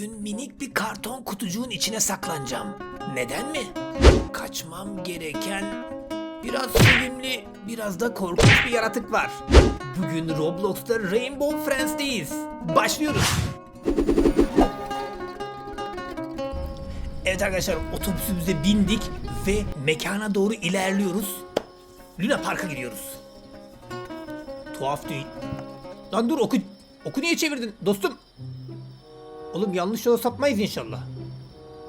Bugün minik bir karton kutucuğun içine saklanacağım. Neden mi? Kaçmam gereken biraz sevimli, biraz da korkunç bir yaratık var. Bugün Roblox'ta Rainbow Friends'teyiz. Başlıyoruz. Evet arkadaşlar otobüsümüze bindik ve mekana doğru ilerliyoruz. Luna Park'a gidiyoruz. Tuhaf değil. Lan dur oku. Oku niye çevirdin dostum? Oğlum yanlış yola sapmayız inşallah.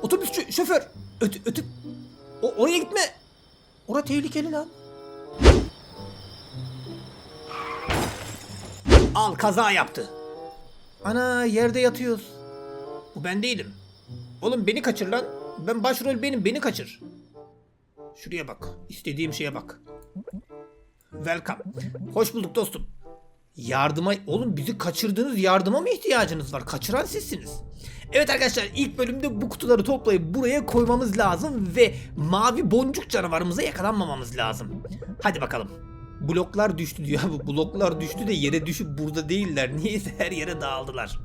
Otobüsçü, şoför. Ötü, ötü. O, oraya gitme. Ora tehlikeli lan. Al kaza yaptı. Ana yerde yatıyoruz. Bu ben değilim. Oğlum beni kaçır lan. Ben başrol benim beni kaçır. Şuraya bak. İstediğim şeye bak. Welcome. Hoş bulduk dostum. Yardıma... Oğlum bizi kaçırdığınız yardıma mı ihtiyacınız var? Kaçıran sizsiniz. Evet arkadaşlar ilk bölümde bu kutuları toplayıp buraya koymamız lazım ve mavi boncuk canavarımıza yakalanmamamız lazım. Hadi bakalım. Bloklar düştü diyor. Bu bloklar düştü de yere düşüp burada değiller. Niyeyse her yere dağıldılar.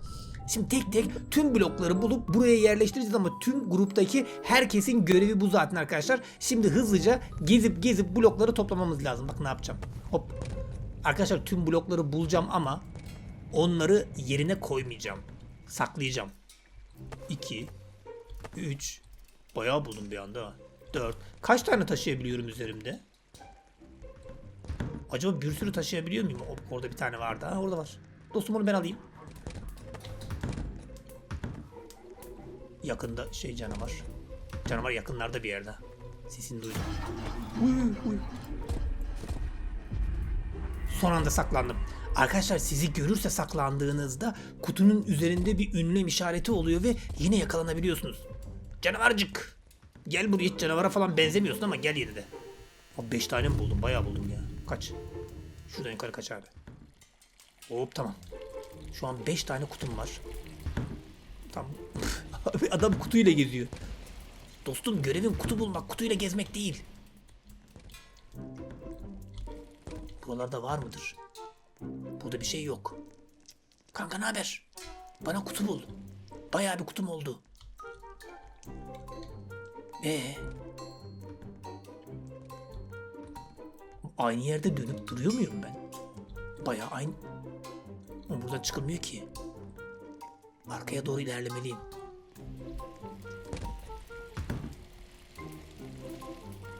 Şimdi tek tek tüm blokları bulup buraya yerleştireceğiz ama tüm gruptaki herkesin görevi bu zaten arkadaşlar. Şimdi hızlıca gezip gezip blokları toplamamız lazım. Bak ne yapacağım. Hop. Arkadaşlar tüm blokları bulacağım ama onları yerine koymayacağım. Saklayacağım. 2 3 Bayağı buldum bir anda. 4 Kaç tane taşıyabiliyorum üzerimde? Acaba bir sürü taşıyabiliyor muyum? Orada bir tane vardı. Ha, orada var. Dostum onu ben alayım. Yakında şey canavar. Canavar yakınlarda bir yerde. Sesini duydum. Uy, uy. Son anda saklandım. Arkadaşlar sizi görürse saklandığınızda kutunun üzerinde bir ünlem işareti oluyor ve yine yakalanabiliyorsunuz. Canavarcık. Gel buraya hiç canavara falan benzemiyorsun ama gel yine de. 5 tane mi buldum? Bayağı buldum ya. Kaç? Şuradan yukarı kaç abi. Hop tamam. Şu an 5 tane kutum var. Tamam. Abi adam kutuyla geziyor. Dostum görevin kutu bulmak, kutuyla gezmek değil. Buralarda var mıdır? Burada bir şey yok. Kanka ne haber? Bana kutu bul. Bayağı bir kutum oldu. Ee? Aynı yerde dönüp duruyor muyum ben? Bayağı aynı. Buradan çıkılmıyor ki. Arkaya doğru ilerlemeliyim.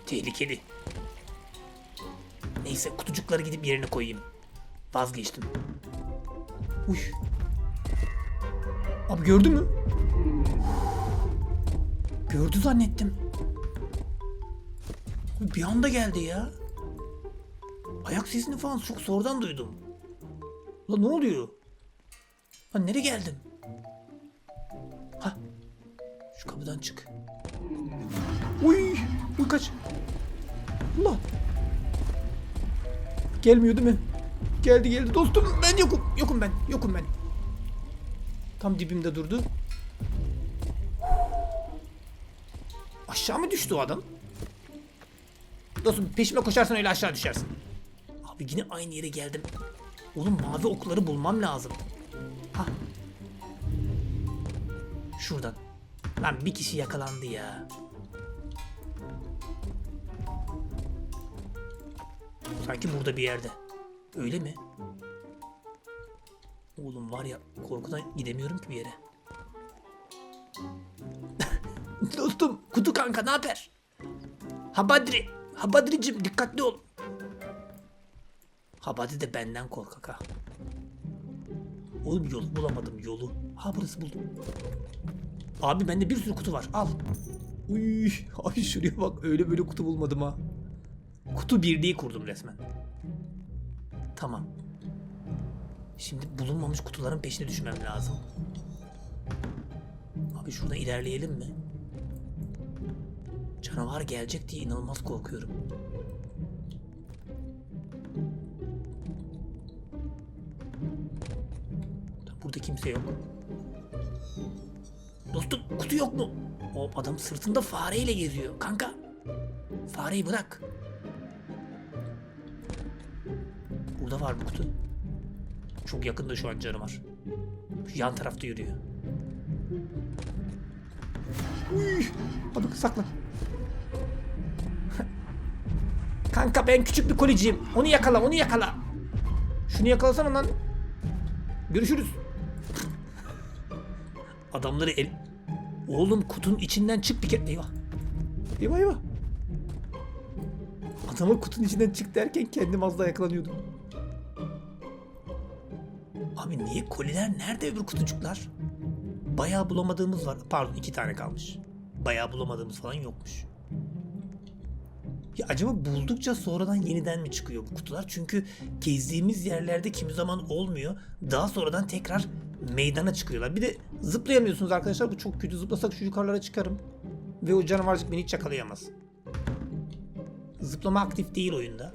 Tehlikeli. Neyse kutucukları gidip yerine koyayım. Vazgeçtim. Uy. Abi gördü mü? Gördü zannettim. Bir anda geldi ya. Ayak sesini falan çok sonradan duydum. Lan ne oluyor? Lan nereye geldim? Gelmiyor değil mi? Geldi geldi dostum. Ben yokum. Yokum ben. Yokum ben. Tam dibimde durdu. Aşağı mı düştü o adam? Dostum peşime koşarsan öyle aşağı düşersin. Abi yine aynı yere geldim. Oğlum mavi okları bulmam lazım. Ha. Şuradan. Lan bir kişi yakalandı ya. Sanki burada bir yerde. Öyle mi? Oğlum var ya korkudan gidemiyorum ki bir yere. Dostum kutu kanka ne haber? Habadri. Habadricim dikkatli ol. Habadri de benden korkak ha. Oğlum yolu bulamadım yolu. Ha burası buldum. Abi bende bir sürü kutu var al. Uy, ay şuraya bak öyle böyle kutu bulmadım ha. Kutu birliği kurdum resmen. Tamam. Şimdi bulunmamış kutuların peşine düşmem lazım. Abi şurada ilerleyelim mi? Canavar gelecek diye inanılmaz korkuyorum. Burada kimse yok. Dostum kutu yok mu? O adam sırtında fareyle geziyor. Kanka. Fareyi bırak. Burada var bir kutu. Çok yakında şu an canavar. Şu yan tarafta yürüyor. Uy. Abi saklan. Kanka ben küçük bir koliciyim. Onu yakala, onu yakala. Şunu yakalasana lan. Görüşürüz. Adamları el... Oğlum kutunun içinden çık bir kere. Eyvah. Eyvah eyvah. Adamın kutunun içinden çık derken kendim az daha yakalanıyordum. Abi niye koliler nerede öbür kutucuklar? Bayağı bulamadığımız var. Pardon iki tane kalmış. Bayağı bulamadığımız falan yokmuş. Ya acaba buldukça sonradan yeniden mi çıkıyor bu kutular? Çünkü gezdiğimiz yerlerde kimi zaman olmuyor. Daha sonradan tekrar meydana çıkıyorlar. Bir de zıplayamıyorsunuz arkadaşlar. Bu çok kötü. Zıplasak şu yukarılara çıkarım. Ve o canavarcık beni hiç yakalayamaz. Zıplama aktif değil oyunda.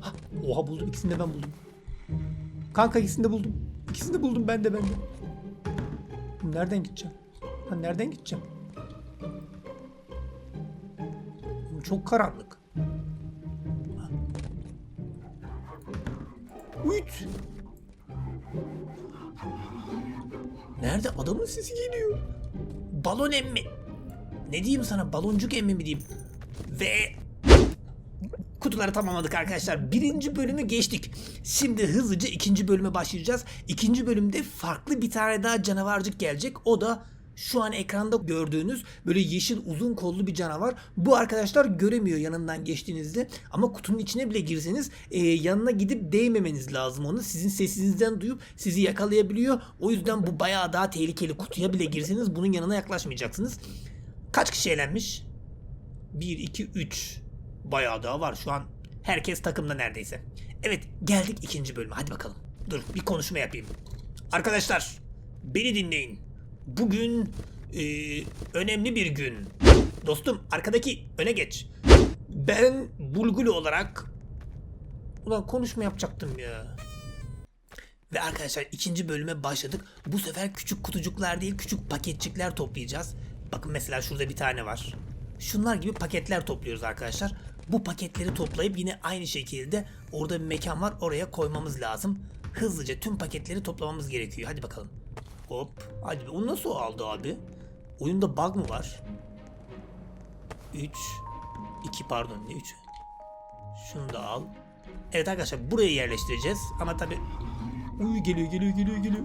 Hah, oha buldum. İkisini de ben buldum. Kanka ikisini de buldum. İkisini de buldum ben de ben de. Nereden gideceğim? Ha, nereden gideceğim? Çok karanlık. Uyut. Nerede? Adamın sesi geliyor. Balon emmi. Ne diyeyim sana? Baloncuk emmi mi diyeyim? Ve kutuları tamamladık arkadaşlar. Birinci bölümü geçtik. Şimdi hızlıca ikinci bölüme başlayacağız. İkinci bölümde farklı bir tane daha canavarcık gelecek. O da şu an ekranda gördüğünüz böyle yeşil uzun kollu bir canavar. Bu arkadaşlar göremiyor yanından geçtiğinizde. Ama kutunun içine bile girseniz e, yanına gidip değmemeniz lazım onu. Sizin sesinizden duyup sizi yakalayabiliyor. O yüzden bu bayağı daha tehlikeli. Kutuya bile girseniz bunun yanına yaklaşmayacaksınız. Kaç kişi eğlenmiş? 1, 2, 3. Bayağı daha var şu an. Herkes takımda neredeyse. Evet geldik ikinci bölüme. Hadi bakalım. Dur bir konuşma yapayım. Arkadaşlar beni dinleyin. Bugün e, önemli bir gün. Dostum arkadaki öne geç. Ben Bulgulu olarak Ulan konuşma yapacaktım ya. Ve arkadaşlar ikinci bölüme başladık. Bu sefer küçük kutucuklar değil küçük paketçikler toplayacağız. Bakın mesela şurada bir tane var. Şunlar gibi paketler topluyoruz arkadaşlar. Bu paketleri toplayıp yine aynı şekilde orada bir mekan var oraya koymamız lazım. Hızlıca tüm paketleri toplamamız gerekiyor. Hadi bakalım. Hop. Hadi onu nasıl aldı abi? Oyunda bug mı var? 3 2 pardon ne 3? Şunu da al. Evet arkadaşlar buraya yerleştireceğiz ama tabi Uy geliyor geliyor geliyor geliyor.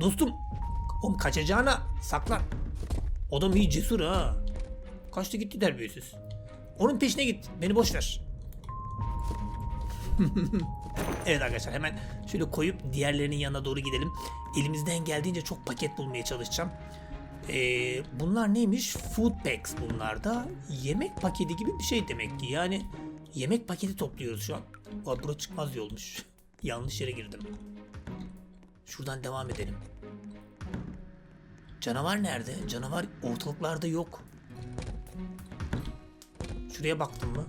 Dostum oğlum kaçacağına saklan. Adam iyi cesur ha. Kaçtı gitti terbiyesiz. Onun peşine git. Beni boş ver. evet arkadaşlar hemen şöyle koyup diğerlerinin yanına doğru gidelim. Elimizden geldiğince çok paket bulmaya çalışacağım. Ee, bunlar neymiş? Food packs bunlar da. Yemek paketi gibi bir şey demek ki. Yani yemek paketi topluyoruz şu an. Aa, bura çıkmaz yolmuş. Yanlış yere girdim. Şuradan devam edelim. Canavar nerede? Canavar ortalıklarda yok. Şuraya baktın mı?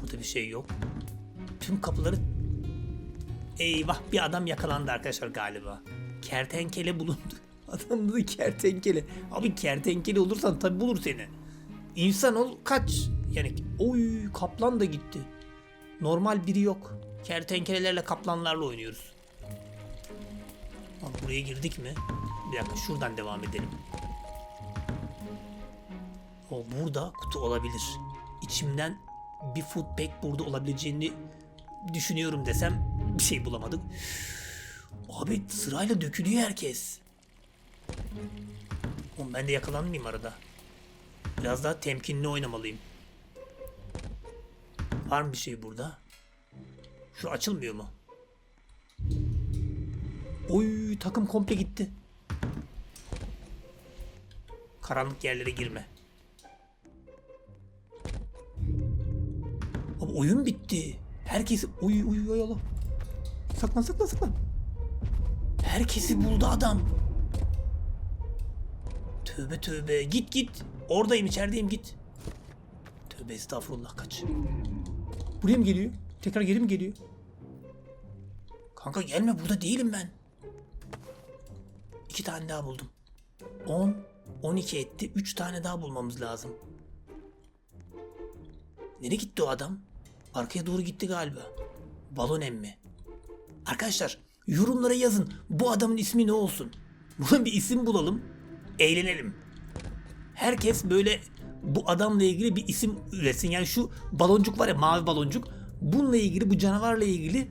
Burada bir şey yok. Tüm kapıları... Eyvah bir adam yakalandı arkadaşlar galiba. Kertenkele bulundu. Adamın adı kertenkele. Abi kertenkele olursan tabi bulur seni. İnsan ol kaç. Yani oy kaplan da gitti. Normal biri yok. Kertenkelelerle kaplanlarla oynuyoruz. Abi buraya girdik mi? Bir dakika şuradan devam edelim. O burada kutu olabilir. İçimden bir food pack burada olabileceğini düşünüyorum desem bir şey bulamadık. Abi sırayla dökülüyor herkes. Oğlum ben de yakalanmayayım arada. Biraz daha temkinli oynamalıyım. Var mı bir şey burada? Şu açılmıyor mu? Oy takım komple gitti. Karanlık yerlere girme. Abi oyun bitti. Herkesi uy uy uy Allah. Saklan saklan saklan. Herkesi buldu adam. Tövbe tövbe git git. Oradayım içerideyim git. Tövbe estağfurullah kaç. Buraya mı geliyor? Tekrar geri mi geliyor? Kanka gelme burada değilim ben. İki tane daha buldum. 10, 12 etti. 3 tane daha bulmamız lazım. Nereye gitti o adam? Arkaya doğru gitti galiba. Balon emmi. Arkadaşlar yorumlara yazın. Bu adamın ismi ne olsun? Buna bir isim bulalım. Eğlenelim. Herkes böyle bu adamla ilgili bir isim üretsin. Yani şu baloncuk var ya mavi baloncuk. Bununla ilgili bu canavarla ilgili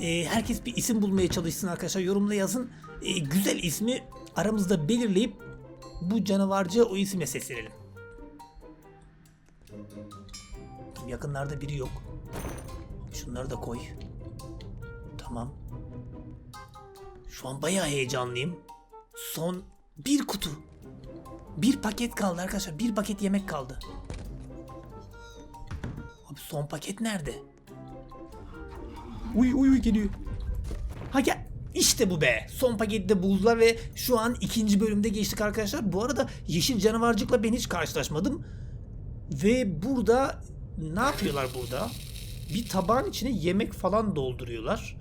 e, herkes bir isim bulmaya çalışsın arkadaşlar. Yorumla yazın. E, güzel ismi aramızda belirleyip bu canavarcıya o isimle seslenelim. Yakınlarda biri yok. Şunları da koy. Tamam. Şu an bayağı heyecanlıyım. Son bir kutu. Bir paket kaldı arkadaşlar. Bir paket yemek kaldı. Abi son paket nerede? Uy uy uy geliyor. Ha gel. İşte bu be. Son paketi de buldular ve şu an ikinci bölümde geçtik arkadaşlar. Bu arada yeşil canavarcıkla ben hiç karşılaşmadım. Ve burada ne yapıyorlar burada? Bir tabağın içine yemek falan dolduruyorlar.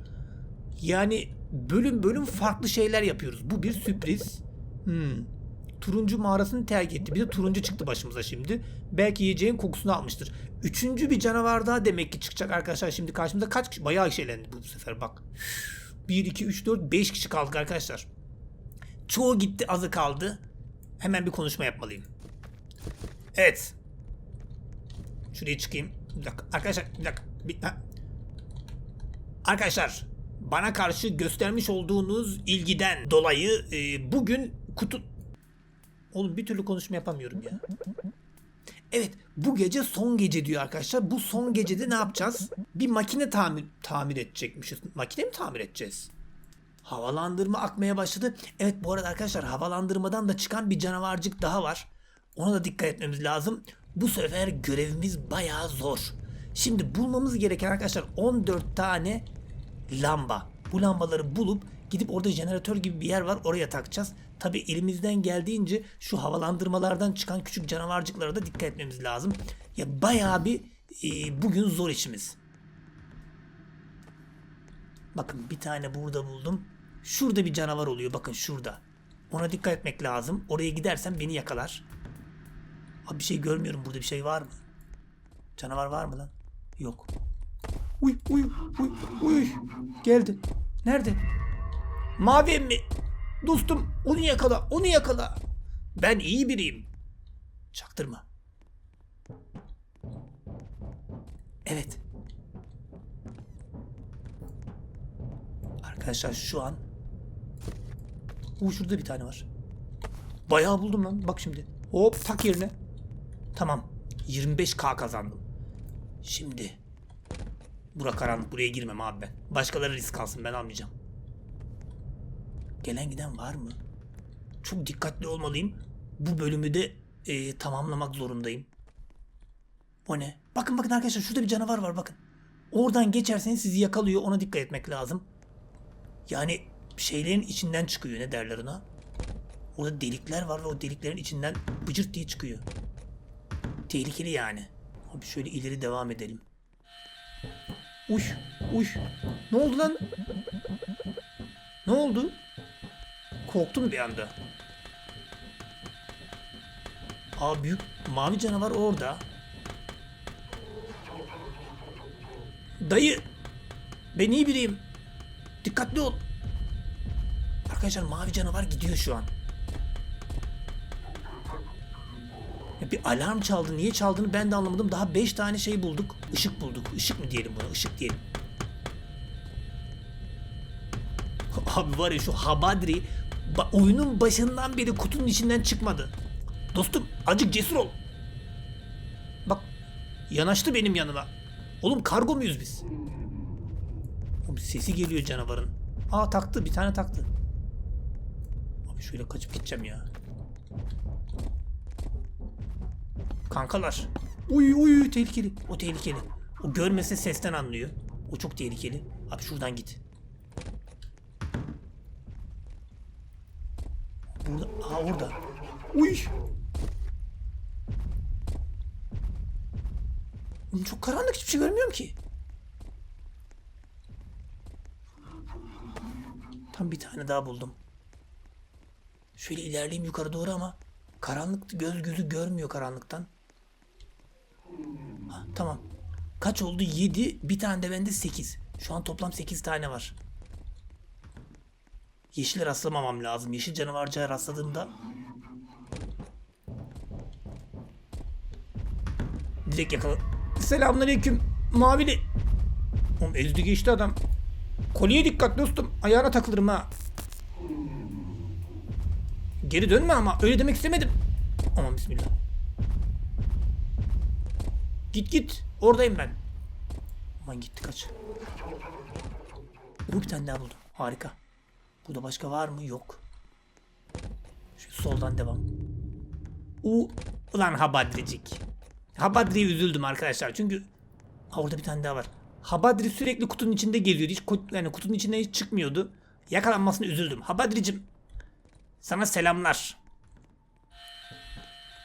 Yani bölüm bölüm farklı şeyler yapıyoruz. Bu bir sürpriz. Hmm. Turuncu mağarasını terk etti. Bir de turuncu çıktı başımıza şimdi. Belki yiyeceğin kokusunu almıştır. Üçüncü bir canavar daha demek ki çıkacak arkadaşlar. Şimdi karşımıza kaç kişi? Bayağı şeylendi bu sefer bak. 1, 2, 3, 4, 5 kişi kaldık arkadaşlar. Çoğu gitti azı kaldı. Hemen bir konuşma yapmalıyım. Evet. Şuraya çıkayım. Bir dakika. Arkadaşlar bir dakika. Bir. Arkadaşlar bana karşı göstermiş olduğunuz ilgiden dolayı e, bugün kutu... Oğlum bir türlü konuşma yapamıyorum ya. Evet bu gece son gece diyor arkadaşlar. Bu son gecede ne yapacağız? Bir makine tamir, tamir edecekmişiz. Makine mi tamir edeceğiz? Havalandırma akmaya başladı. Evet bu arada arkadaşlar havalandırmadan da çıkan bir canavarcık daha var. Ona da dikkat etmemiz lazım. Bu sefer görevimiz bayağı zor. Şimdi bulmamız gereken arkadaşlar 14 tane lamba. Bu lambaları bulup gidip orada jeneratör gibi bir yer var oraya takacağız. Tabi elimizden geldiğince şu havalandırmalardan çıkan küçük canavarcıklara da dikkat etmemiz lazım. Ya bayağı bir e, bugün zor işimiz. Bakın bir tane burada buldum. Şurada bir canavar oluyor bakın şurada. Ona dikkat etmek lazım. Oraya gidersem beni yakalar. Abi bir şey görmüyorum burada bir şey var mı? Canavar var mı lan? Yok. Uy uy uy uy. Geldi. Nerede? Mavi emmi. Dostum onu yakala onu yakala. Ben iyi biriyim. Çaktırma. Evet. Arkadaşlar şu an Uy şurada bir tane var. Bayağı buldum lan. Bak şimdi. Hop tak yerine. Tamam. 25k kazandım. Şimdi. Bura karanlık. Buraya girmem abi ben. Başkaları risk alsın. Ben almayacağım. Gelen giden var mı? Çok dikkatli olmalıyım. Bu bölümü de e, tamamlamak zorundayım. O ne? Bakın bakın arkadaşlar şurada bir canavar var bakın. Oradan geçerseniz sizi yakalıyor. Ona dikkat etmek lazım. Yani şeylerin içinden çıkıyor. Ne derler ona? Orada delikler var ve o deliklerin içinden bıcırt diye çıkıyor. Tehlikeli yani. Abi şöyle ileri devam edelim. Uy, uy. Ne oldu lan? Ne oldu? Korktum bir anda. Aa büyük mavi canavar orada. Dayı. Ben iyi biriyim. Dikkatli ol. Arkadaşlar mavi canavar gidiyor şu an. Ya bir alarm çaldı. Niye çaldığını ben de anlamadım. Daha 5 tane şey bulduk. Işık bulduk. Işık mı diyelim buna? Işık diyelim. Abi var ya şu Habadri ba- oyunun başından beri kutunun içinden çıkmadı. Dostum acık cesur ol. Bak yanaştı benim yanıma. Oğlum kargo muyuz biz? Oğlum sesi geliyor canavarın. Aa taktı bir tane taktı. Abi şöyle kaçıp gideceğim ya. Kankalar. Uy uy tehlikeli. O tehlikeli. O görmese sesten anlıyor. O çok tehlikeli. Abi şuradan git. Burada. Aa orada. Uy. Çok karanlık hiçbir şey görmüyorum ki. Tam bir tane daha buldum. Şöyle ilerleyeyim yukarı doğru ama karanlık göz gözü görmüyor karanlıktan. Ha, tamam. Kaç oldu? 7. Bir tane de bende 8. Şu an toplam 8 tane var. Yeşile rastlamamam lazım. Yeşil canavarcıya rastladığımda direkt yakala. Selamünaleyküm. Mavili. Oğlum ezdi geçti adam. Kolye dikkat dostum. Ayağına takılırım ha. Geri dönme ama öyle demek istemedim. Aman bismillah. Git git. Oradayım ben. Aman gitti kaç. Bu bir tane daha buldum. Harika. Burada başka var mı? Yok. Şu soldan devam. U ulan Habadricik. Habadri'ye üzüldüm arkadaşlar. Çünkü ha, orada bir tane daha var. Habadri sürekli kutunun içinde geziyordu. Hiç yani kutunun içinden hiç çıkmıyordu. Yakalanmasına üzüldüm. Habadri'cim sana selamlar.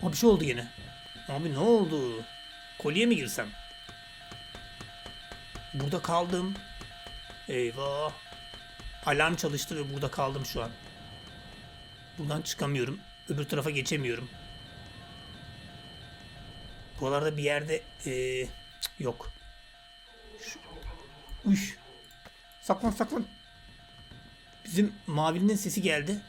Ama bir şey oldu yine. Abi ne oldu? Kolye mi girsem? Burada kaldım. Eyvah. Alarm çalıştı ve burada kaldım şu an. Buradan çıkamıyorum. Öbür tarafa geçemiyorum. Buralarda bir yerde cık, yok. Uş. Saklan saklan. Bizim mavinin sesi geldi.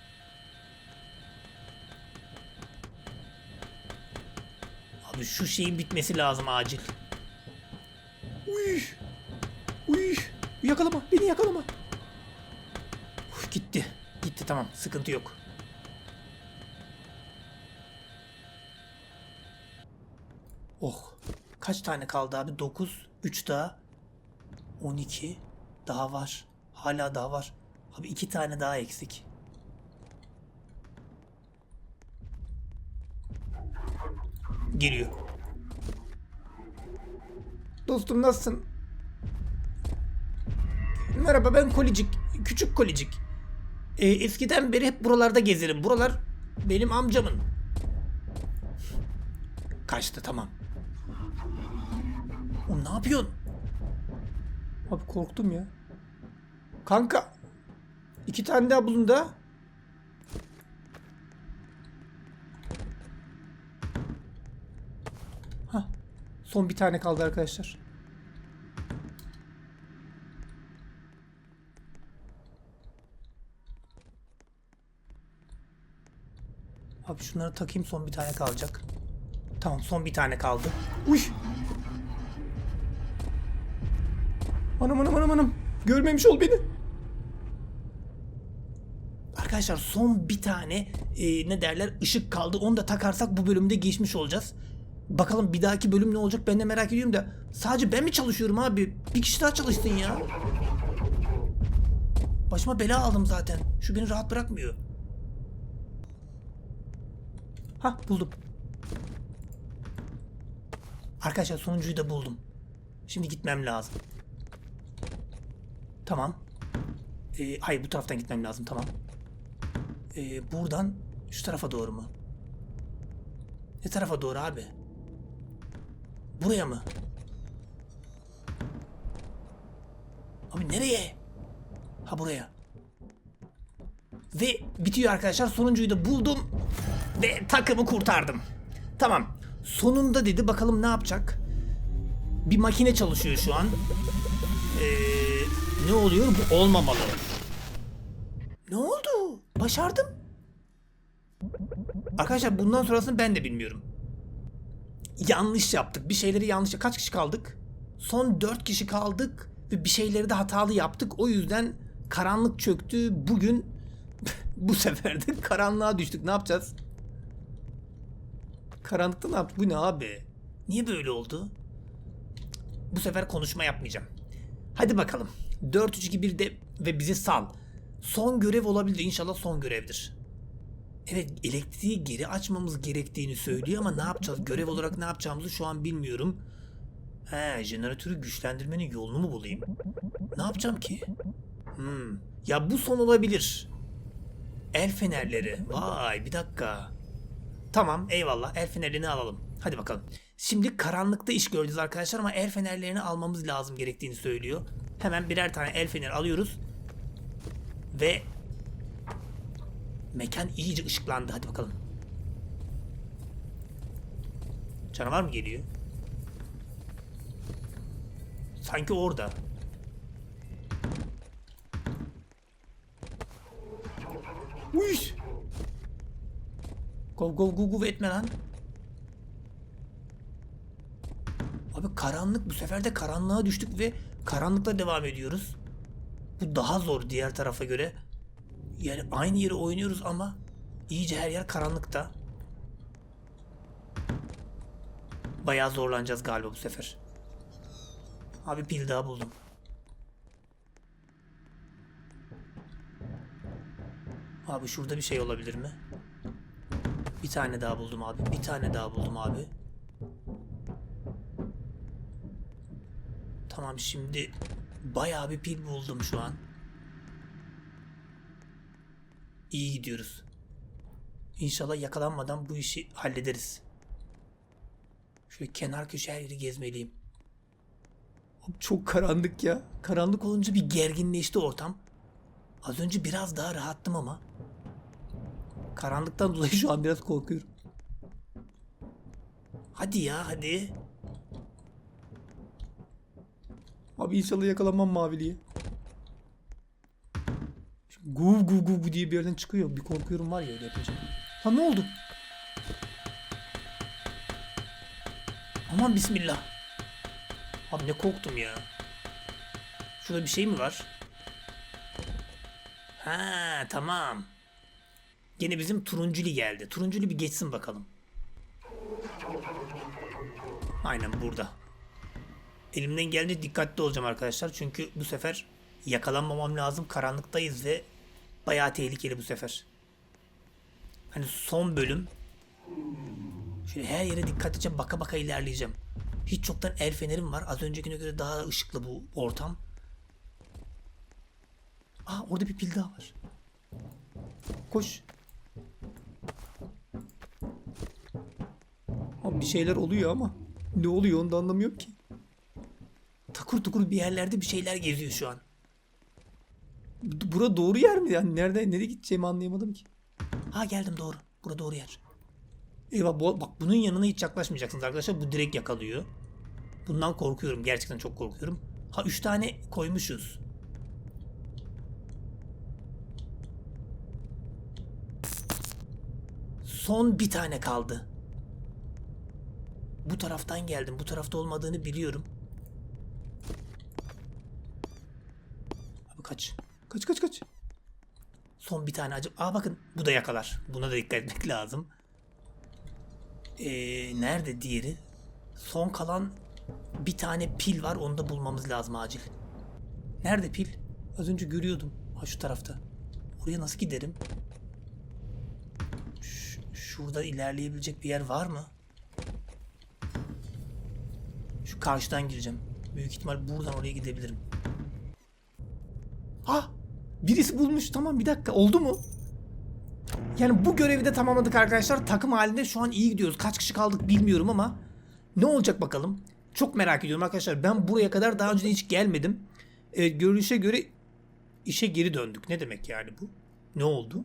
Abi şu şeyin bitmesi lazım acil. Uy. Uy. Yakalama. Beni yakalama. Gitti tamam. Sıkıntı yok. Oh. Kaç tane kaldı abi? 9. 3 daha. 12. Daha var. Hala daha var. Abi 2 tane daha eksik. Geliyor. Dostum nasılsın? Merhaba ben Kolicik. Küçük Kolicik. Ee, eskiden beri hep buralarda gezerim. Buralar benim amcamın. Kaçtı tamam. Oğlum ne yapıyorsun? Abi korktum ya. Kanka. iki tane daha bulun da. Hah. Son bir tane kaldı arkadaşlar. Abi şunları takayım son bir tane kalacak. Tamam son bir tane kaldı. Uy. Anam anam anam anam. Görmemiş ol beni. Arkadaşlar son bir tane e, ne derler ışık kaldı. Onu da takarsak bu bölümde geçmiş olacağız. Bakalım bir dahaki bölüm ne olacak ben de merak ediyorum da. Sadece ben mi çalışıyorum abi? Bir kişi daha çalışsın ya. Başıma bela aldım zaten. Şu beni rahat bırakmıyor. Ha buldum. Arkadaşlar sonuncuyu da buldum. Şimdi gitmem lazım. Tamam. Ee, hayır bu taraftan gitmem lazım tamam. Ee, buradan şu tarafa doğru mu? Ne tarafa doğru abi? Buraya mı? Abi nereye? Ha buraya. Ve bitiyor arkadaşlar. Sonuncuyu da buldum. Ve takımı kurtardım. Tamam. Sonunda dedi bakalım ne yapacak? Bir makine çalışıyor şu an. Ee, ne oluyor? Bu olmamalı. Ne oldu? Başardım. Arkadaşlar bundan sonrasını ben de bilmiyorum. Yanlış yaptık. Bir şeyleri yanlış... Kaç kişi kaldık? Son 4 kişi kaldık ve bir şeyleri de hatalı yaptık. O yüzden karanlık çöktü. Bugün bu sefer de karanlığa düştük. Ne yapacağız? Karanlıkta ne yaptık? Bu ne abi? Niye böyle oldu? Bu sefer konuşma yapmayacağım. Hadi bakalım. 4-3-2-1 de ve bizi sal. Son görev olabilir. İnşallah son görevdir. Evet elektriği geri açmamız gerektiğini söylüyor ama ne yapacağız? Görev olarak ne yapacağımızı şu an bilmiyorum. He jeneratörü güçlendirmenin yolunu mu bulayım? Ne yapacağım ki? Hmm. Ya bu son olabilir. El fenerleri. Vay bir dakika. Tamam eyvallah el fenerlerini alalım. Hadi bakalım. Şimdi karanlıkta iş göreceğiz arkadaşlar ama el fenerlerini almamız lazım gerektiğini söylüyor. Hemen birer tane el fener alıyoruz. Ve mekan iyice ışıklandı. Hadi bakalım. Canavar mı geliyor? Sanki orada. Uy. Gov gov gov gov etme lan. Abi karanlık bu sefer de karanlığa düştük ve karanlıkta devam ediyoruz. Bu daha zor diğer tarafa göre. Yani aynı yeri oynuyoruz ama iyice her yer karanlıkta. Bayağı zorlanacağız galiba bu sefer. Abi pil daha buldum. Abi şurada bir şey olabilir mi? Bir tane daha buldum abi. Bir tane daha buldum abi. Tamam şimdi bayağı bir pil buldum şu an. İyi gidiyoruz. İnşallah yakalanmadan bu işi hallederiz. Şöyle kenar köşe her yeri gezmeliyim. Abi Çok karanlık ya. Karanlık olunca bir gerginleşti ortam. Az önce biraz daha rahattım ama. Karanlıktan dolayı şu an biraz korkuyorum. Hadi ya hadi. Abi inşallah yakalanmam maviliye. Guv guv guv diye bir yerden çıkıyor. Bir korkuyorum var ya öyle yapınca. Ha ne oldu? Aman bismillah. Abi ne korktum ya. Şurada bir şey mi var? Ha tamam. Gene bizim turunculi geldi. Turunculi bir geçsin bakalım. Aynen burada. Elimden geldiğince dikkatli olacağım arkadaşlar. Çünkü bu sefer yakalanmamam lazım. Karanlıktayız ve bayağı tehlikeli bu sefer. Hani son bölüm. Şöyle her yere dikkatlice baka baka ilerleyeceğim. Hiç çoktan el fenerim var. Az öncekine göre daha ışıklı bu ortam. Aa orada bir pil daha var. Koş. Abi bir şeyler oluyor ama ne oluyor onu da anlamıyorum ki. Takur tukur bir yerlerde bir şeyler geziyor şu an. Bu- Bura doğru yer mi? Yani nerede nereye gideceğimi anlayamadım ki. Ha geldim doğru. Bura doğru yer. Eyvah bu, bak bunun yanına hiç yaklaşmayacaksınız arkadaşlar. Bu direkt yakalıyor. Bundan korkuyorum. Gerçekten çok korkuyorum. Ha 3 tane koymuşuz. Son bir tane kaldı. Bu taraftan geldim. Bu tarafta olmadığını biliyorum. Abi kaç. Kaç kaç kaç. Son bir tane acı. Aa bakın bu da yakalar. Buna da dikkat etmek lazım. Ee, nerede diğeri? Son kalan bir tane pil var. Onu da bulmamız lazım acil. Nerede pil? Az önce görüyordum. Ha şu tarafta. Oraya nasıl giderim? Ş- şurada ilerleyebilecek bir yer var mı? Şu karşıdan gireceğim. Büyük ihtimal buradan oraya gidebilirim. Ha! Birisi bulmuş. Tamam bir dakika. Oldu mu? Yani bu görevi de tamamladık arkadaşlar. Takım halinde şu an iyi gidiyoruz. Kaç kişi kaldık bilmiyorum ama ne olacak bakalım. Çok merak ediyorum arkadaşlar. Ben buraya kadar daha önce hiç gelmedim. Evet, görünüşe göre işe geri döndük. Ne demek yani bu? Ne oldu?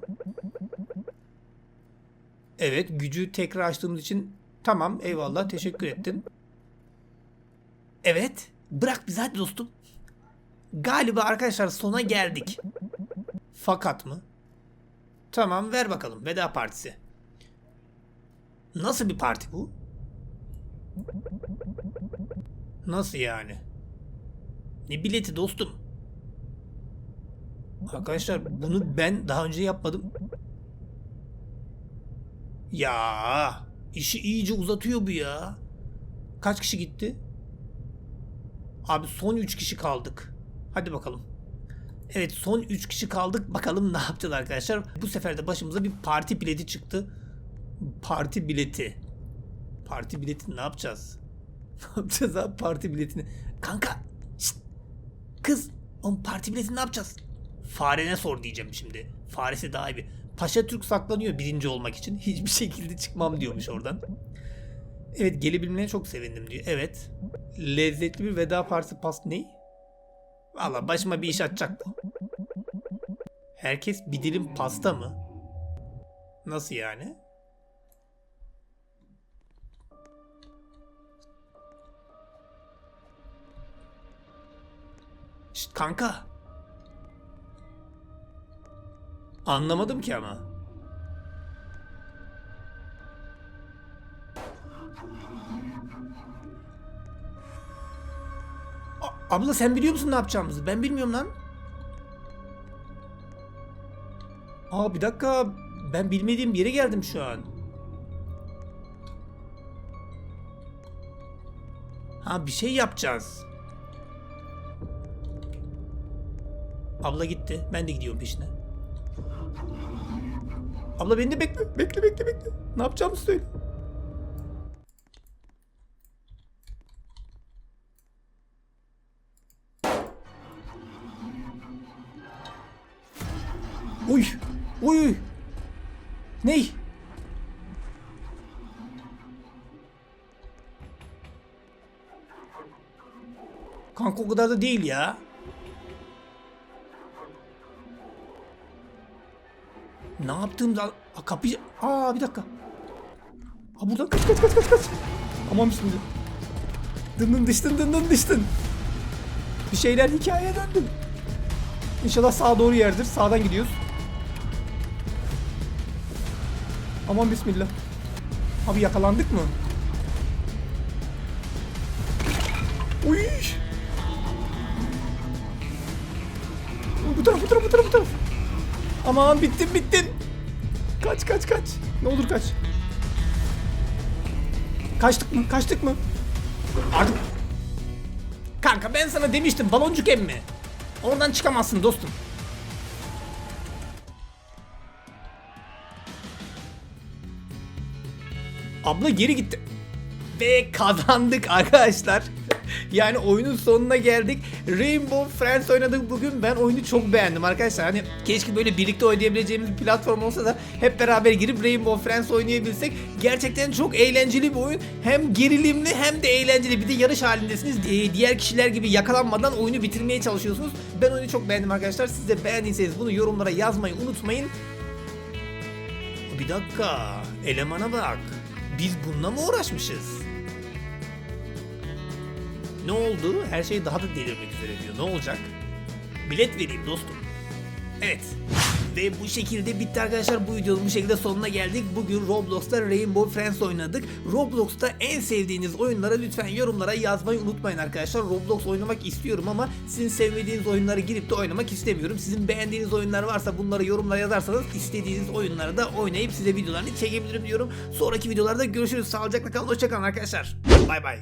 Evet gücü tekrar açtığımız için tamam eyvallah teşekkür ettim. Evet bırak bizi hadi dostum. Galiba arkadaşlar sona geldik. Fakat mı? Tamam ver bakalım veda partisi. Nasıl bir parti bu? Nasıl yani? Ne bileti dostum? Arkadaşlar bunu ben daha önce yapmadım. Ya işi iyice uzatıyor bu ya. Kaç kişi gitti? Abi son 3 kişi kaldık. Hadi bakalım. Evet son 3 kişi kaldık. Bakalım ne yapacağız arkadaşlar. Bu sefer de başımıza bir parti bileti çıktı. Parti bileti. Parti bileti ne yapacağız? Ne yapacağız abi parti biletini? Kanka! şşt! Kız! Oğlum parti biletini ne yapacağız? Farene sor diyeceğim şimdi. Faresi daha iyi bir. Paşa Türk saklanıyor birinci olmak için. Hiçbir şekilde çıkmam diyormuş oradan. Evet gelebilmene çok sevindim diyor. Evet. Lezzetli bir veda partisi past ne? Valla başıma bir iş açacaktı. Herkes bir dilim pasta mı? Nasıl yani? Şşt kanka. Anlamadım ki ama. Abla sen biliyor musun ne yapacağımızı? Ben bilmiyorum lan. Aa bir dakika. Ben bilmediğim bir yere geldim şu an. Ha bir şey yapacağız. Abla gitti. Ben de gidiyorum peşine. Abla beni de bekle. Bekle bekle bekle. Ne yapacağımızı söyle. Uy. Uy. Ney? Kanka o kadar da değil ya. Ne yaptığımda... Aa, kapıyı... Aa bir dakika. Aa buradan kaç kaç kaç kaç kaç. Aman bismillah. Dın dın dıştın dın dın dıştın. Bir şeyler hikayeye döndü. İnşallah sağa doğru yerdir. Sağdan gidiyoruz. Aman bismillah. Abi yakalandık mı? Uy. Bu taraf bu taraf bu taraf bu taraf. Aman bittin bittin. Kaç kaç kaç. Ne olur kaç. Kaçtık mı? Kaçtık mı? Artık... Kanka ben sana demiştim baloncuk emmi. Oradan çıkamazsın dostum. Abla geri gitti. Ve kazandık arkadaşlar. Yani oyunun sonuna geldik. Rainbow Friends oynadık bugün. Ben oyunu çok beğendim arkadaşlar. Hani keşke böyle birlikte oynayabileceğimiz bir platform olsa da hep beraber girip Rainbow Friends oynayabilsek. Gerçekten çok eğlenceli bir oyun. Hem gerilimli hem de eğlenceli. Bir de yarış halindesiniz. Diğer kişiler gibi yakalanmadan oyunu bitirmeye çalışıyorsunuz. Ben oyunu çok beğendim arkadaşlar. Siz de beğendiyseniz bunu yorumlara yazmayı unutmayın. Bir dakika. Elemana bak. Biz bununla mı uğraşmışız? Ne oldu? Her şey daha da delirmek üzere diyor. Ne olacak? Bilet vereyim dostum. Evet. Ve bu şekilde bitti arkadaşlar. Bu videonun bu şekilde sonuna geldik. Bugün Roblox'ta Rainbow Friends oynadık. Roblox'ta en sevdiğiniz oyunlara lütfen yorumlara yazmayı unutmayın arkadaşlar. Roblox oynamak istiyorum ama sizin sevmediğiniz oyunlara girip de oynamak istemiyorum. Sizin beğendiğiniz oyunlar varsa bunları yorumlara yazarsanız istediğiniz oyunları da oynayıp size videolarını çekebilirim diyorum. Sonraki videolarda görüşürüz. Sağlıcakla kalın. Hoşçakalın arkadaşlar. Bay bay.